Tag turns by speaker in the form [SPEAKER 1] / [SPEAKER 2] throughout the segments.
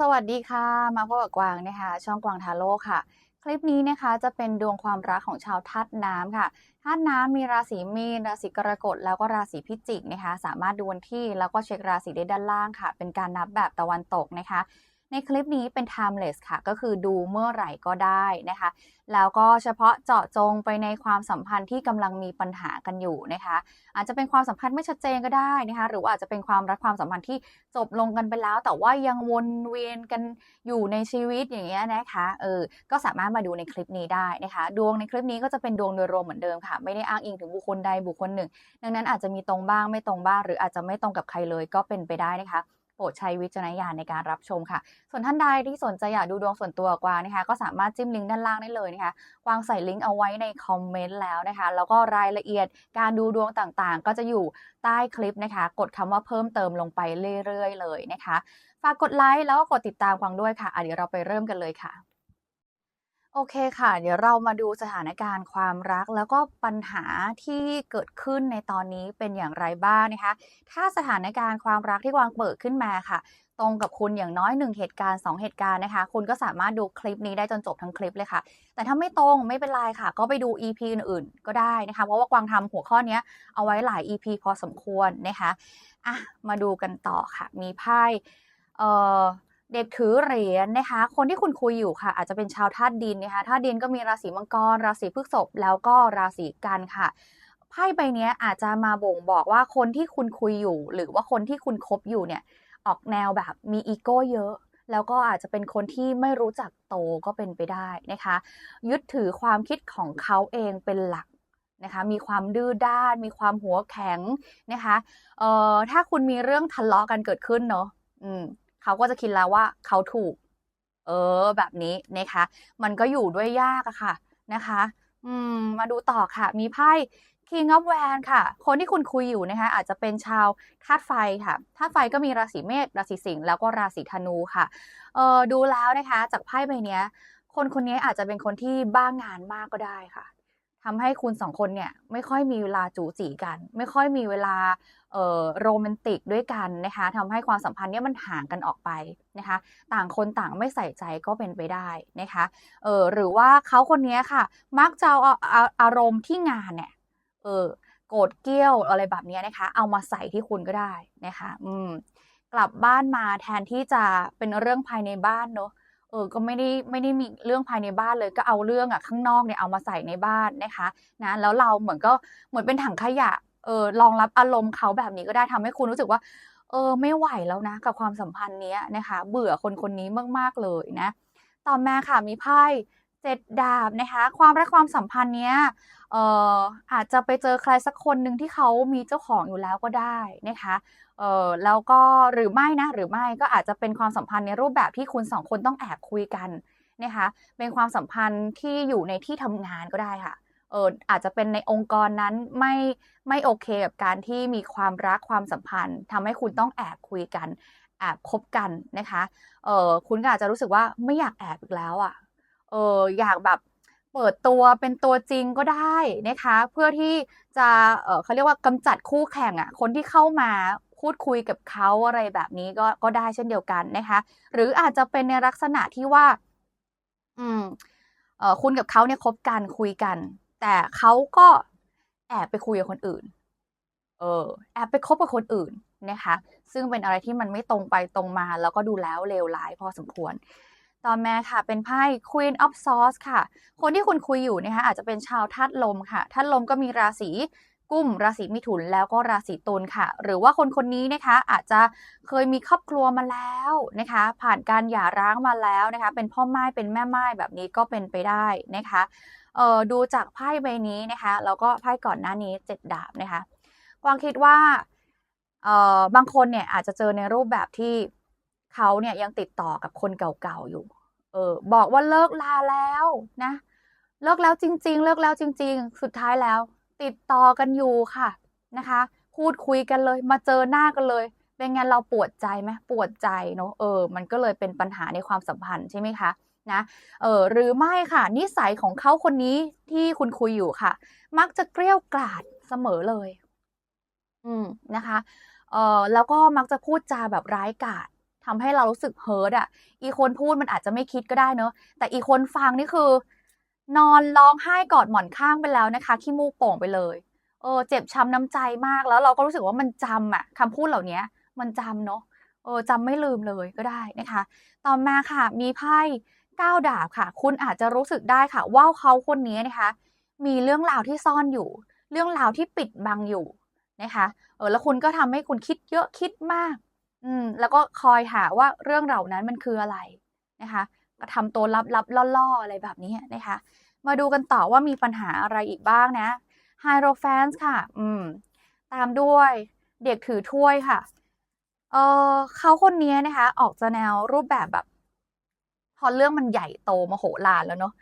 [SPEAKER 1] สวัสดีค่ะ มาพบกับกวางนะคะ ช่องกวางทาโร่ค่ะ คลิปนี้นะคะจะเป็นดวงความรักของชาวธาตุน้ำค่ะธาตุน้ำมีราศีมีนราศีกรกฎแล้วก็ราศีพิจิกนะคะ สามารถดูวันที่แล้วก็เช็คราศีได้ด้านล่างค่ะ เป็นการนับแบบตะวันตกนะคะ ในคลิปนี้เป็น timeless ค่ะ ก็คือดูเมื่อไหร่ก็ได้นะคะ แล้วก็เฉพาะเจาะจงไปในความสัมพันธ์ที่กำลังมีปัญหากันอยู่นะคะ อาจจะเป็นความสัมพันธ์ไม่ชัดเจนก็ได้นะคะ หรือว่าอาจจะเป็นความรักความสัมพันธ์ที่จบลงกันไปแล้ว แต่ว่ายังวนเวียนกันอยู่ในชีวิตอย่างเงี้ยนะคะเออก็สามารถมาดูในคลิปนี้ได้นะคะ ดวงในคลิปนี้ก็จะเป็นดวงโดยรวมเหมือนเดิมค่ะ ไม่ได้อ้างอิงถึงบุคคลใดบุคคลหนึ่ง ดังนั้นอาจจะมีตรงบ้างไม่ตรงบ้าง หรืออาจจะไม่ตรงกับใครเลยก็เป็นไปได้นะคะ ปรดใช้วิจารณญาณในการรับชมค่ะ ส่วนท่านใดที่สนใจอยากดูดวงส่วนตัวกวางนะคะ ก็สามารถจิ้มลิงก์ด้านล่างได้เลยนะคะกวางใส่ลิงก์เอาไว้ในคอมเมนต์แล้วนะคะ แล้วก็รายละเอียดการดูดวงต่างๆ ก็จะอยู่ใต้คลิปนะคะ กดคำว่าเพิ่มเติมลงไปเรื่อยๆเลยนะคะ ฝากกดไลค์แล้วก็กดติดตามกวางด้วยค่ะอะเดี๋ยวเราไปเริ่มกันเลยค่ะ โอเคค่ะ เดี๋ยวเรามาดูสถานการณ์ความรัก แล้วก็ปัญหาที่เกิดขึ้นในตอนนี้เป็นอย่างไรบ้างนะคะ ถ้าสถานการณ์ความรักที่วางเปิดขึ้นมาค่ะตรงกับคุณอย่างน้อย 1 เหตุการณ์ 2 เหตุการณ์นะคะ คุณก็สามารถดูคลิปนี้ได้จนจบทั้งคลิปเลยค่ะ แต่ถ้าไม่ตรงไม่เป็นไรค่ะ ก็ไปดู EP อื่นๆ ก็ได้นะคะ เพราะว่ากวางทำหัวข้อนี้เอาไว้หลาย EP พอสมควรนะคะอะมาดูกันต่อค่ะ มีไพ่เอ่อ เด็กถือเหรียญนะคะ คนที่คุณคุยอยู่ค่ะ อาจจะเป็นชาวธาตุดินนะคะธาตุดินก็มีราศีมังกร ราศีพฤษภแล้วก็ราศีกันค่ะไพ่ใบนี้อาจจะมาบ่งบอกว่าคนที่คุณคุยอยู่ หรือว่าคนที่คุณคบอยู่เนี่ย ออกแนวแบบมีอีโก้เยอะแล้วก็อาจจะเป็นคนที่ไม่รู้จักโตก็เป็นไปได้นะคะ ยึดถือความคิดของเขาเองเป็นหลักนะคะ มีความดื้อด้าน มีความหัวแข็งนะคะเอ่อถ้าคุณมีเรื่องทะเลาะกันเกิดขึ้นเนาะอืม เขาก็จะคิดแล้วว่าเขาถูก เออ แบบนี้นะคะ มันก็อยู่ด้วยยากอะค่ะนะคะ อืม มาดูต่อค่ะ มีไพ่ King of w a n ค่ะ คนที่คุณคุยอยู่นะคะอาจจะเป็นชาวธาตุไฟค่ะธาตุไฟก็มีราศีเมษราศีสิงห์แล้วก็ราศีธนูค่ะ เออดูแล้วนะคะ จากไพ่ใบนี้คนคนนี้อาจจะเป็นคนที่บ้างงานมากก็ได้ค่ะ ทำให้คุณสองคนเนี่ยไม่ค่อยมีเวลาจูจีกัน ไม่ค่อยมีเวลาโรแมนติกด้วยกันนะคะทำให้ความสัมพันธ์เนี่ยมันห่างกันออกไปนะคะ ต่างคนต่างไม่ใส่ใจก็เป็นไปได้นะคะเออหรือว่าเขาคนนี้ค่ะ มักจะเอาเอาอารมณ์ที่งานเนี่ยเออโกรธเกรี้ยวอะไรแบบนี้นะคะ เอามาใส่ที่คุณก็ได้นะคะ อืมกลับบ้านมาแทนที่จะเป็นเรื่องภายในบ้านเนอะ เออก็ไม่ได้ไม่ได้มีเรื่องภายในบ้านเลย ก็เอาเรื่องอะข้างนอกเนี่ยเอามาใส่ในบ้านนะคะนะแล้วเราเหมือนก็เหมือนเป็นถังขยะเออรองรับอารมณ์เขาแบบนี้ก็ได้ทำให้คุณรู้สึกว่าเออไม่ไหวแล้วนะ กับความสัมพันธ์เนี้ยนะคะ เบื่อคนคนนี้มากๆเลยนะ ต่อมาค่ะมีไพ่เจ็ดดาบนะคะ ความรักความสัมพันธ์เนี้ยเอ่ออาจจะไปเจอใครสักคนหนึ่งที่เขามีเจ้าของอยู่แล้วก็ได้นะคะ เออแล้วก็หรือไม่นะหรือไม่ก็อาจจะเป็นความสัมพันธ์ในรูปแบบที่คุณสองคนต้องแอบคุยกันนะคะเป็นความสัมพันธ์ที่อยู่ในที่ทำงานก็ได้ค่ะเอออาจจะเป็นในองค์กรนั้นไม่ไม่โอเคกับการที่มีความรักความสัมพันธ์ทำให้คุณต้องแอบคุยกันแอบคบกันนะคะเออคุณก็อาจจะรู้สึกว่าไม่อยากแอบอีกแล้วอะเอออยากแบบเปิดตัวเป็นตัวจริงก็ได้นะคะ เพื่อที่จะเออเขาเรียกว่ากำจัดคู่แข่งอะคนที่เข้ามา พูดคุยกับเขาอะไรแบบนี้ก็ก็ได้เช่นเดียวกันนะคะ หรืออาจจะเป็นในลักษณะที่ว่า อืมเออคุณกับเขาเนี่ยคบกันคุยกัน แต่เขาก็แอบไปคุยกับคนอื่น เออ แอบไปคบกับคนอื่นนะคะ ซึ่งเป็นอะไรที่มันไม่ตรงไปตรงมา แล้วก็ดูแล้วเลวร้ายพอสมควร ต่อมาค่ะเป็นไพ่ Queen of Swords ค่ะ คนที่คุณคุยอยู่นะคะอาจจะเป็นชาวธาตุลมค่ะธาตุลมก็มีราศี กุ้ม ราศีมิถุนแล้วก็ราศีตุลค่ะ หรือว่าคนคนนี้นะคะอาจจะเคยมีครอบครัวมาแล้วนะคะ ผ่านการหย่าร้างมาแล้วนะคะ เป็นพ่อไม้เป็นแม่ไม้แบบนี้ก็เป็นไปได้นะคะเออดูจากไพ่ใบนี้นะคะแล้วก็ไพ่ก่อนหน้านี้เจ็ดดาบนะคะกวางคิดว่าเออบางคนเนี่ยอาจจะเจอในรูปแบบที่เขาเนี่ยยังติดต่อกับคนเก่าๆอยู่ เออบอกว่าเลิกลาแล้วนะ เลิกแล้วจริง ๆ เลิกแล้วจริง ๆ สุดท้ายแล้ว ติดต่อกันอยู่ค่ะนะคะ พูดคุยกันเลย มาเจอหน้ากันเลยเป็นไงเราปวดใจไหมปวดใจเนาะเออ มันก็เลยเป็นปัญหาในความสัมพันธ์ใช่ไหมคะนะเออหรือไม่ค่ะ นิสัยของเขาคนนี้ที่คุณคุยอยู่ค่ะ มักจะเกลี้ยกล่อดเสมอเลย อืมนะคะเออแล้วก็มักจะพูดจาแบบร้ายกาจททำให้เรารู้สึกเฮิร์ตอะ อีคนพูดมันอาจจะไม่คิดก็ได้เนอะแต่อีคนฟังนี่คือ นอนร้องไห้กอดหมอนข้างไปแล้วนะคะขี้มูกโป่งไปเลย เออ เจ็บช้ำน้ำใจมากแล้วเราก็รู้สึกว่ามันจำอะคำพูดเหล่านี้มันจำเนอะเออจำไม่ลืมเลยก็ได้นะคะ ต่อมาค่ะ มีไพ่ก้าวดาบค่ะ คุณอาจจะรู้สึกได้ค่ะ ว่าเขาคนนี้นะคะ มีเรื่องราวที่ซ่อนอยู่ เรื่องราวที่ปิดบังอยู่นะคะเออแล้วคุณก็ทำให้คุณคิดเยอะคิดมาก อืมแล้วก็คอยหาว่าเรื่องเหล่านั้นมันคืออะไรนะคะ ทำตัวลับๆล่อๆ อะไรแบบนี้นะคะ มาดูกันต่อว่ามีปัญหาอะไรอีกบ้างนะ h i e r o p h a n t ค่ะ อืม ตามด้วยเด็กถือถ้วยค่ะ เออเขาคนนี้นะคะ ออกจะแนวรูปแบบแบบ พอเรื่องมันใหญ่โตมโหฬารแล้วเนาะ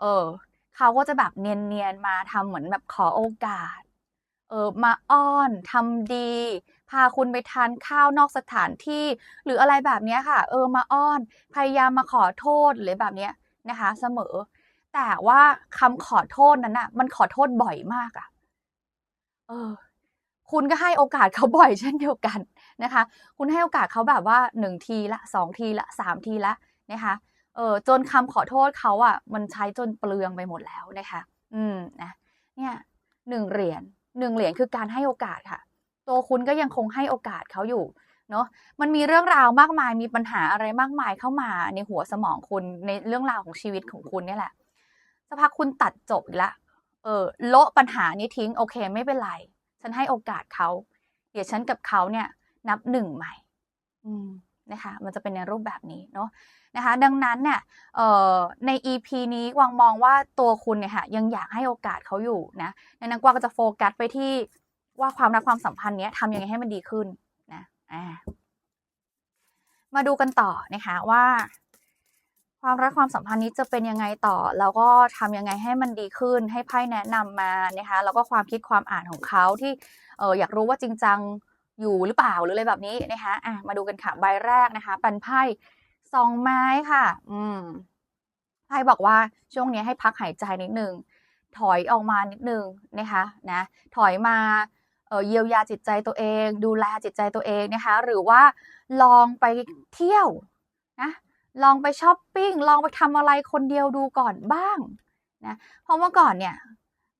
[SPEAKER 1] เออ เขาก็จะแบบเนียนๆมาทำเหมือนแบบขอโอกาส ออมาอ้อนทำดี พาคุณไปทานข้าวนอกสถานที่ หรืออะไรแบบนี้ค่ะ เออมาอ้อน พยายามมาขอโทษหรือแบบนี้นะคะ เสมอ แต่ว่าคำขอโทษนั้นน่ะ มันขอโทษบ่อยมากอะเออ คุณก็ให้โอกาสเขาบ่อยเช่นเดียวกันนะคะ คุณให้โอกาสเขาแบบว่าหนึ่งทีละสองทีละสามทีละนะคะ เออจนคำขอโทษเขาอะ มันใช้จนเปลืองไปหมดแล้วนะคะ อืมนะเนี่ยหนึ่งเหรียญ หนึ่งเหรียญคือการให้โอกาสค่ะ ตัวคุณก็ยังคงให้โอกาสเขาอยู่เนาะมันมีเรื่องราวมากมายมีปัญหาอะไรมากมายเข้ามาในหัวสมองคุณในเรื่องราวของชีวิตของคุณเนี่ยแหละสักพักคุณตัดจบอีกละเออโละปัญหานี้ทิ้งโอเคไม่เป็นไร ฉันให้โอกาสเขา เดี๋ยวฉันกับเขาเนี่ย นับหนึ่งใหม่ อืมนะคะ มันจะเป็นในรูปแบบนี้เนาะ นะคะ ดังนั้นเนี่ยเอ่อใน EP นี้กวางมองว่าตัวคุณเนี่ยค่ะยังอยากให้โอกาสเขาอยู่นะดังนั้นกวางก็จะโฟกัสไปที่ว่าความรักความสัมพันธ์เนี้ยทำยังไงให้มันดีขึ้นนะอ่ามาดูกันต่อนะคะว่า ความรักความสัมพันธ์นี้จะเป็นยังไงต่อ แล้วก็ทำยังไงให้มันดีขึ้นให้ไพ่แนะนำมานะคะแล้วก็ความคิดความอ่านของเขาที่เอออยากรู้ว่าจริงจังอยู่หรือเปล่าหรืออะไรแบบนี้นะคะอะมาดูกันค่ะใบแรกนะคะเปันไพ่ สองไม้ค่ะ อืมไพ่บอกว่าช่วงนี้ให้พักหายใจนิดนึง ถอยออกมานิดนึงนะคะ นะ ถอยมาเเยียวยาจิตใจตัวเอง ดูแลจิตใจตัวเองนะคะ หรือว่าลองไปเที่ยวนะ ลองไปช้อปปิ้ง ลองไปทำอะไรคนเดียวดูก่อนบ้างนะ เพราะเมื่อก่อนเนี่ย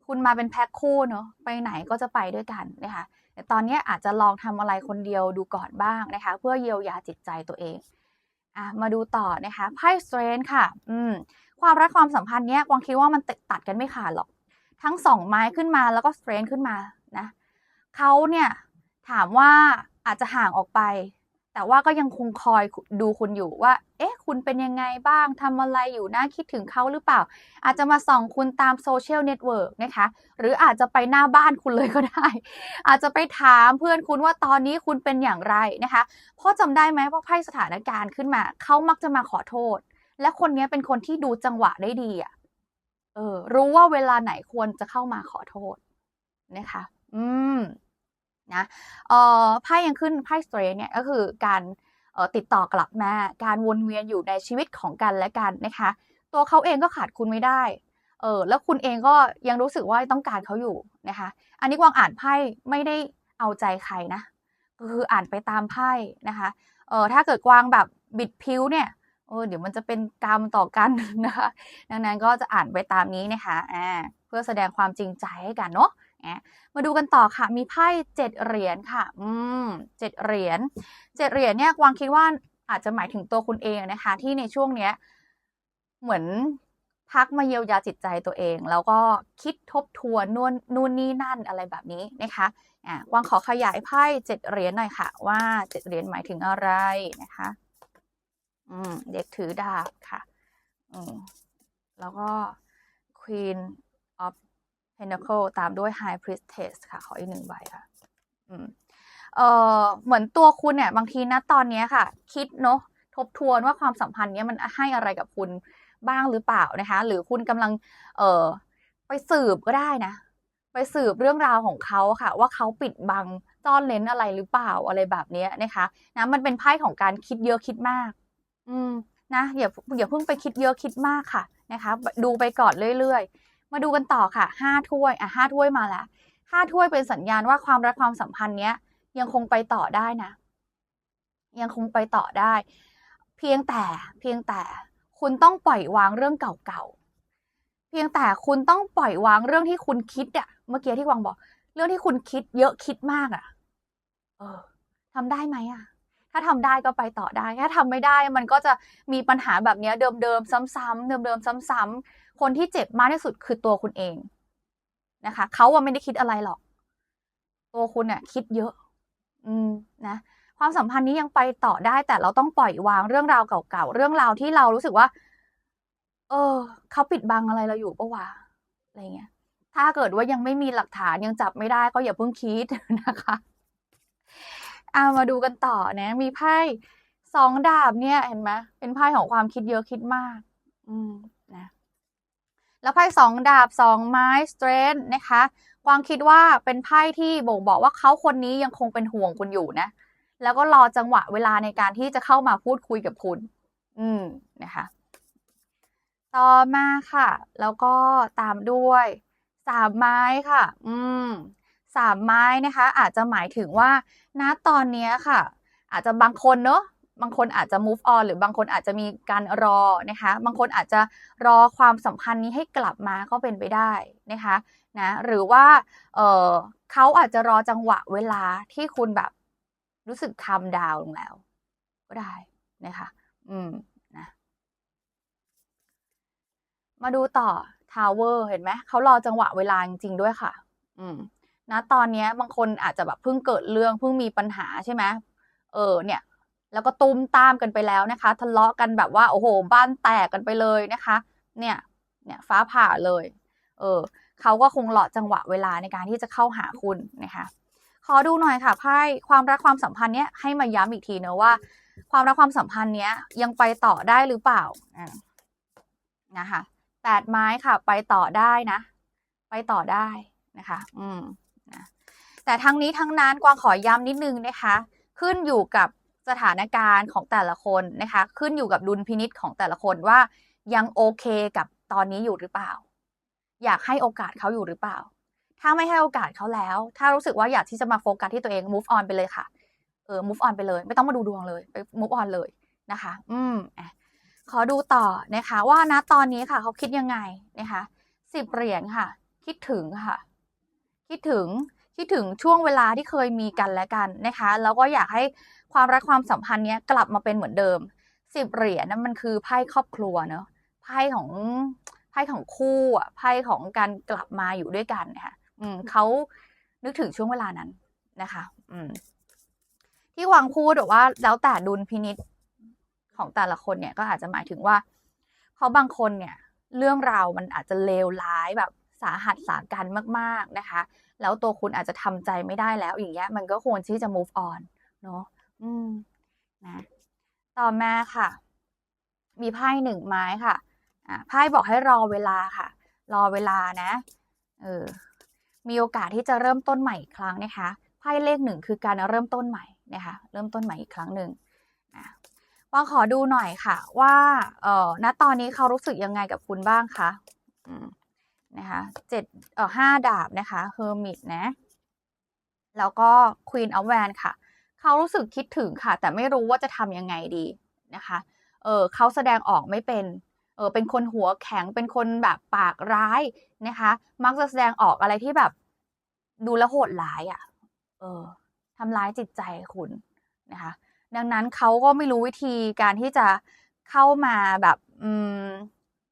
[SPEAKER 1] คุณมาเป็นแพ็คคู่เนาะ ไปไหนก็จะไปด้วยกันนะคะแต่ตอนนี้อาจจะลองทำอะไรคนเดียวดูก่อนบ้างนะคะ เพื่อเยียวยาจิตใจตัวเอง อะมาดูต่อนะคะไพ่สเตรนค่ะ อืม ความรักความสัมพันธ์เนี้ยกวางคิดว่ามันตัดกันไม่ขาดหรอก ทั้งสองไม้ขึ้นมาแล้วก็สเตรนขึ้นมานะเขาเนี่ยถามว่าอาจจะห่างออกไป แต่ว่าก็ยังคงคอยดูคุณอยู่ว่า เอ๊ะ คุณเป็นยังไงบ้างทำอะไรอยู่นะ คิดถึงเขาหรือเปล่า อาจจะมาส่องคุณตามโซเชียลเน็ตเวิร์กนะคะ หรืออาจจะไปหน้าบ้านคุณเลยก็ได้ อาจจะไปถามเพื่อนคุณว่าตอนนี้คุณเป็นอย่างไรนะคะ เพราะจำได้ไหมว่าไพ่สถานการณ์ขึ้นมา เขามักจะมาขอโทษ และคนนี้เป็นคนที่ดูจังหวะได้ดีอะเออ รู้ว่าเวลาไหนควรจะเข้ามาขอโทษนะคะ อืม นะเอ่อไพ่ยังขึ้นไพ่สเตรทเนี่ยก็คือการออติดต่อกลับมาการวนเวียนอยู่ในชีวิตของกันและกันนะคะ ตัวเขาเองก็ขาดคุณไม่ได้เออแล้วคุณเองก็ยังรู้สึกว่าต้องการเขาอยู่นะคะ อันนี้กวางอ่านไพ่ไม่ได้เอาใจใครนะก็คืออ่านไปตามไพ่นะคะเออถ้าเกิดกวางแบบบิดพิ้วเนี่ยเออเดี๋ยวมันจะเป็นกรรมต่อกันนะคะ ดังนั้นก็จะอ่านไปตามนี้นะคะอ่าเพื่อแสดงความจริงใจให้กันเนาะ มาดูกันต่อค่ะ มีไพ่เจ็ดเหรียญค่ะ อืมเจ็ดเหรียญเจ็ดเหรียญเนี่ยวางคิดว่าอาจจะหมายถึงตัวคุณเองนะคะ ที่ในช่วงเนี้ย เหมือนพักมาเยียวยาจิตใจตัวเอง แล้วก็คิดทบทวนนู่นนู่นนี่นั่นอะไรแบบนี้นะคะอ่าวางขอขยายไพ่เจ็ดเหรียญหน่อยค่ะ ว่าเจ็ดเหรียญหมายถึงอะไรนะคะ อืม เด็กถือดาบค่ะ อืมแล้วก็ Queen of Pentacle ตามด้วย High Priestess ค่ะ ขออีกหนึ่งใบค่ะอืมเอ่อเหมือนตัวคุณเนี่ย บางทีนะตอนนี้ค่ะ คิดเนาะทบทวนว่าความสัมพันธ์เนี้ยมันให้อะไรกับคุณบ้างหรือเปล่านะคะ หรือคุณกำลัง เอ่อไปสืบก็ได้นะ ไปสืบเรื่องราวของเขาค่ะ ว่าเขาปิดบังซ่อนเลนอะไรหรือเปล่าอะไรแบบนี้นะคะนะมันเป็นไพ่ของการคิดเยอะคิดมาก อืมนะอย่าอย่าเพิ่งไปคิดเยอะคิดมากค่ะนะคะ ดูไปก่อนเรื่อยๆ มาดูกันต่อค่ะห้าถ้วยอะห้าถ้วยมาแล้วห้าถ้วยเป็นสัญญาณว่าความรักความสัมพันธ์เนี้ยยังคงไปต่อได้นะ ยังคงไปต่อได้ เพียงแต่เพียงแต่คุณต้องปล่อยวางเรื่องเก่าๆเพียงแต่คุณต้องปล่อยวางเรื่องที่คุณคิดอะเมื่อกี้ที่วางบอก เรื่องที่คุณคิดเยอะคิดมากอะเออทำได้ไหมอะถ้าทำได้ก็ไปต่อได้ ถ้าทำไม่ได้มันก็จะมีปัญหาแบบเนี้ยเดิมๆซ้ำๆเดิมๆซ้ำๆ คนที่เจ็บมากที่สุดคือตัวคุณเองนะคะเขาว่าไม่ได้คิดอะไรหรอก ตัวคุณเนี่ยคิดเยอะ อืมนะความสัมพันธ์นี้ยังไปต่อได้แต่เราต้องปล่อยวางเรื่องราวเก่าๆเรื่องราวที่เรารู้สึกว่า เออเขาปิดบังอะไรเราอยู่ปะวะอะไรเงี้ย ถ้าเกิดว่ายังไม่มีหลักฐานยังจับไม่ได้ก็อย่าเพิ่งคิดนะคะเอามาดูกันต่อนะ มีไพ่สองดาบเนี่ย เห็นไหมเป็นไพ่ของความคิดเยอะคิดมาก อืม แล้วไพ่สองดาบสองไม้สเตรนนะคะกวางคิดว่าเป็นไพ่ที่บ่งบอกว่าเขาคนนี้ยังคงเป็นห่วงคุณอยู่นะ แล้วก็รอจังหวะเวลาในการที่จะเข้ามาพูดคุยกับคุณ อืมนะคะ ต่อมาค่ะ แล้วก็ตามด้วยสามไม้ค่ะ อืมสามไม้นะคะ อาจจะหมายถึงว่าณตอนนี้ค่ะ อาจจะบางคนเนอะ บางคนอาจจะ move on หรือบางคนอาจจะมีการรอนะคะ บางคนอาจจะรอความสัมพันธ์นี้ให้กลับมาก็เป็นไปได้นะคะนะหรือว่าเออเขาอาจจะรอจังหวะเวลาที่คุณแบบรู้สึกคำดาวลงแล้ว ก็ได้นะคะ อืมนะมาดูต่อทาวเวอร์เห็นไหมเขารอจังหวะเวลาจริงๆด้วยค่ะ อืมนะตอนนี้บางคนอาจจะแบบเพิ่งเกิดเรื่องเพิ่งมีปัญหาใช่ไหมเออเนี่ย แล้วก็ตุ้มตามกันไปแล้วนะคะ ทะเลาะกันแบบว่าโอ้โห บ้านแตกกันไปเลยนะคะ เนี่ยเนี่ยฟ้าผ่าเลย เออเขาก็คงรอจังหวะเวลาในการที่จะเข้าหาคุณนะคะขอดูหน่อยค่ะไพ่ความรักความสัมพันธ์เนี้ยให้มาย้ำอีกทีเนะว่า ความรักความสัมพันธ์เนี้ยยังไปต่อได้หรือเปล่าอ่านะคะแปดไม้ค่ะไปต่อได้นะ ไปต่อได้นะคะ อืมนะแต่ทั้งนี้ทั้งนั้นกวางขอย้ำนิดนึงนะคะ ขึ้นอยู่กับ สถานการณ์ของแต่ละคนนะคะ ขึ้นอยู่กับดุลพินิษของแต่ละคนว่ายังโอเคกับตอนนี้อยู่หรือเปล่า อยากให้โอกาสเขาอยู่หรือเปล่า ถ้าไม่ให้โอกาสเขาแล้ว ถ้ารู้สึกว่าอยากที่จะมาโฟกัสที่ตัวเอง move on ไปเลยค่ะเออ move on ไปเลย ไม่ต้องมาดูดวงเลยไป move on เลยนะคะ อืมอะขอดูต่อนะคะ ว่าณตอนนี้ค่ะ เขาคิดยังไงนะคะสิบเหรียญค่ะ คิดถึงค่ะ คิดถึง คิดถึงช่วงเวลาที่เคยมีกันและกันนะคะ แล้วก็อยากให้ความรักความสัมพันธ์เนี้ยกลับมาเป็นเหมือนเดิมสิบเหรียญนั้นมันคือไพ่ครอบครัวเนอะไพ่ของไพ่ของคู่อะไพ่ของการกลับมาอยู่ด้วยกันนะคะอืมเขานึกถึงช่วงเวลานั้นนะคะ อืม ที่วังพูดบอกว่า แล้วแต่ดุลพินิษของแต่ละคนเนี่ยก็อาจจะหมายถึงว่าเพราบางคนเนี่ย เรื่องราวมันอาจจะเลวร้ายแบบ สาหัสสากันมากๆนะคะ แล้วตัวคุณอาจจะทำใจไม่ได้แล้วอย่างเงี้ยมันก็ควรที่จะ move on เนาะอืมนะต่อมาค่ะ มีไพ่หนึ่งไม้ค่ะอ่าไพ่บอกให้รอเวลาค่ะ รอเวลานะเออมีโอกาสที่จะเริ่มต้นใหม่อีกครั้งนะคะไพ่เลขหนึ่งคือการเริ่มต้นใหม่นะคะเริ่มต้นใหม่อีกครั้งหนึ่งนะว่าขอดูหน่อยค่ะ ว่าเอ่อณตอนนี้เขารู้สึกยังไงกับคุณบ้างคะอืม นะคะเจ็ดเอ่อห้าดาบนะคะเฮอร์มิตนะ แล้วก็ควีนอ f แวนค่ะ เขารู้สึกคิดถึงค่ะ แต่ไม่รู้ว่าจะทำยังไงดีนะคะ เออเขาแสดงออกไม่เป็น เออเป็นคนหัวแข็งเป็นคนแบบปากร้ายนะคะ มักจะแสดงออกอะไรที่แบบ ดูแลโหดร้ายอะ่ะ เออทำร้ายจิตใจคุณนะคะ ดังนั้นเขาก็ไม่รู้วิธีการที่จะเข้ามาแบบ อืม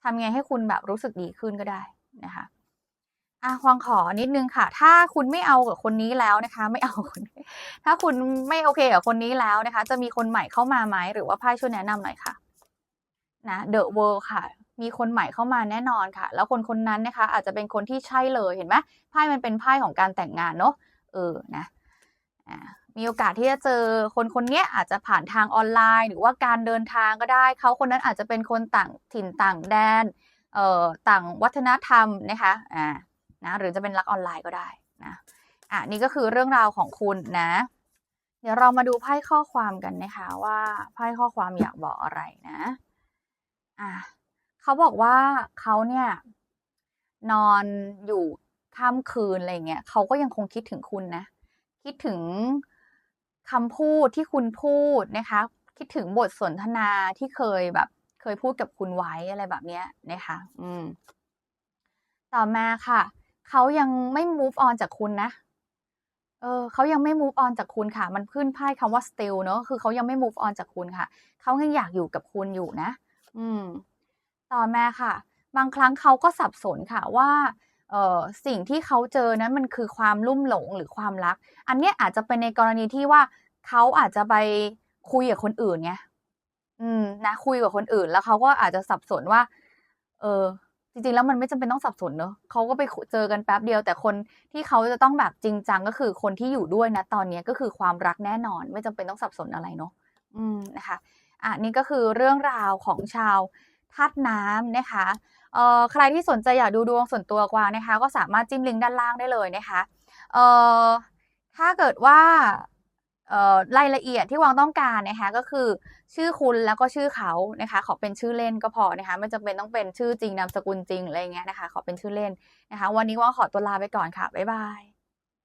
[SPEAKER 1] ทำไงให้คุณแบบรู้สึกดีขึ้นก็ได้ นะคะอะควางขอนิดนึงค่ะ ถ้าคุณไม่เอากับคนนี้แล้วนะคะ ไม่เอาคนถ้าคุณไม่โอเคกับคนนี้แล้วนะคะ จะมีคนใหม่เข้ามาไหมหรือว่าไพ่ช่วยแนะนำหน่อยค่ะนะ The World ค่ะ มีคนใหม่เข้ามาแน่นอนค่ะ แล้วคนคนนั้นนะคะ อาจจะเป็นคนที่ใช่เลยเห็นไหมไพ่มันเป็นไพ่ของการแต่งงานเนาะเออนะอ่ามีโอกาสที่จะเจอคนคนนี้อาจจะผ่านทางออนไลน์ หรือว่าการเดินทางก็ได้ เขาคนนั้นอาจจะเป็นคนต่างถิ่นต่างแดน ต่างวัฒนธรรมนะคะอ่านะหรือจะเป็นรักออนไลน์ก็ได้นะอะนี่ก็คือเรื่องราวของคุณนะ เดี๋ยวเรามาดูไพ่ข้อความกันนะคะว่าไพ่ข้อความอยากบอกอะไรนะอะเขาบอกว่าเขาเนี่ยนอนอยู่ข้ามคืนอะไรเงี้ยเขาก็ยังคงคิดถึงคุณนะ คิดถึงคำพูดที่คุณพูดนะคะ คิดถึงบทสนทนาที่เคยแบบ เคยพูดกับคุณไว้อะไรแบบเนี้ยนะคะ อืม ต่อมาค่ะ เขายังไม่ move on จากคุณนะ เออเขายังไม่ move on จากคุณค่ะ มันขึ้นไพ่คำว่า still เนาะคือเขายังไม่ move on จากคุณค่ะ เขายังอยากอยู่กับคุณอยู่นะ อืม ต่อมาค่ะ บางครั้งเขาก็สับสนค่ะว่าเอ่อสิ่งที่เขาเจอนั้นมันคือความลุ่มหลงหรือความรัก อันเนี้ยอาจจะเป็นในกรณีที่ว่าเขาอาจจะไปคุยกับคนอื่นไง อืมนะคุยกับคนอื่น แล้วเขาก็อาจจะสับสนว่า เออ จริงๆ แล้วมันไม่จำเป็นต้องสับสนเนาะเขาก็ไปเจอกันแป๊บเดียว แต่คนที่เขาจะต้องแบบจริงจังก็คือคนที่อยู่ด้วยณตอนนี้ก็คือความรักแน่นอน ไม่จำเป็นต้องสับสนอะไรเนาะอืมนะคะอ่านี่ก็คือเรื่องราวของชาวธาตุน้ำนะคะเอ่อใครที่สนใจอยากดูดวงส่วนตัวกวางนะคะ ก็สามารถจิ้มลิงก์ด้านล่างได้เลยนะคะเอ่อถ้าเกิดว่า รายละเอียดที่วางต้องการนะคะก็คือชื่อคุณแล้วก็ชื่อเขานะคะ ขอเป็นชื่อเล่นก็พอนะคะไม่จำเป็นต้องเป็นชื่อจริงนามสกุลจริงอะไรอย่างเงี้ยนะคะ ขอเป็นชื่อเล่นนะคะ วันนี้กวางขอตัวลาไปก่อนค่ะบ๊ายบาย